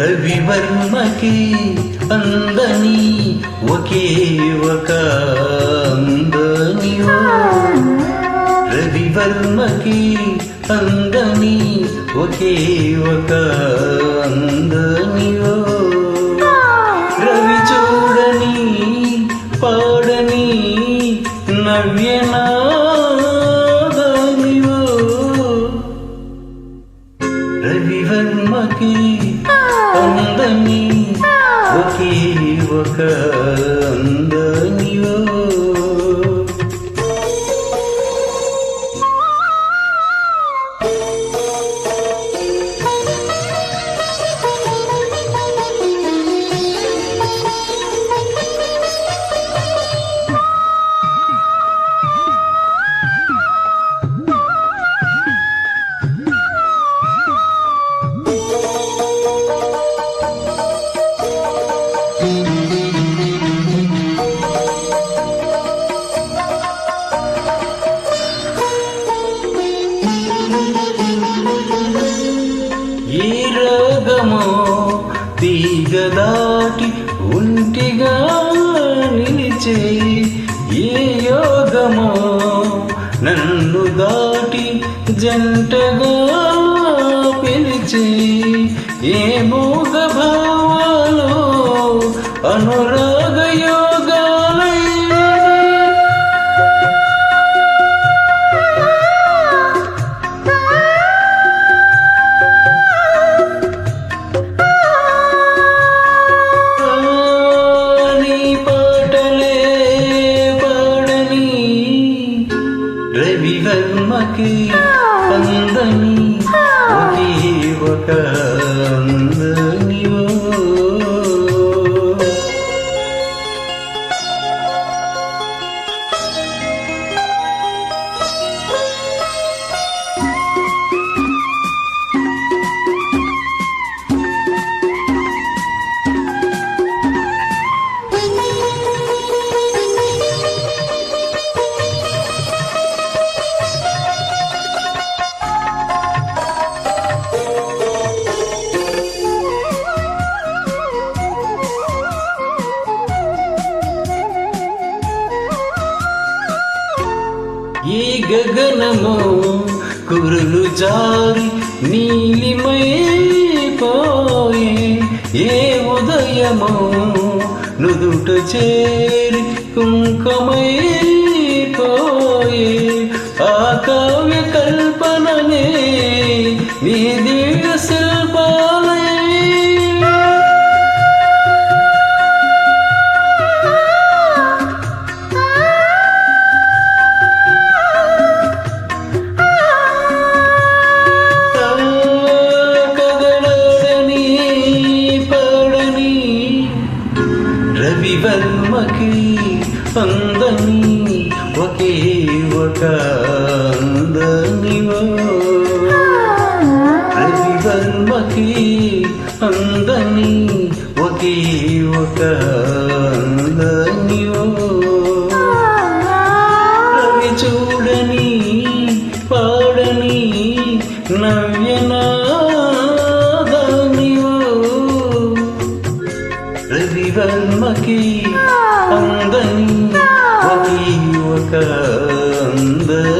రవివర్మకి అందని ఒకే ఒక అందనివో రవివర్మకి అందని ఒకే ఒక అందనివో రవి చూడని పాడని నవ్యనా రవివర్మకి అందని ఒకే ఒక ఏ యోగమో నన్ను దాటి జంటగా పిలిచే ఏ మోగ భావాలో అనురాగయ రవివర్మకి అందని ఒకే ఒక అందనివో ఈ గగనము కురులు జారి నీలిమైపోయి ఏ ఉదయము? నుదుట చేరి కుంకమైపోయి ఆ కావ్య కల్పననే నీ దివ్య సందని ఒకే ఒక అందనివో. రవివర్మకి అందని ఒకే ఒక అందనివో. రవి చూడని పాడని నవ్యనాదానివో రవివర్మకి అందని ఒక అందరి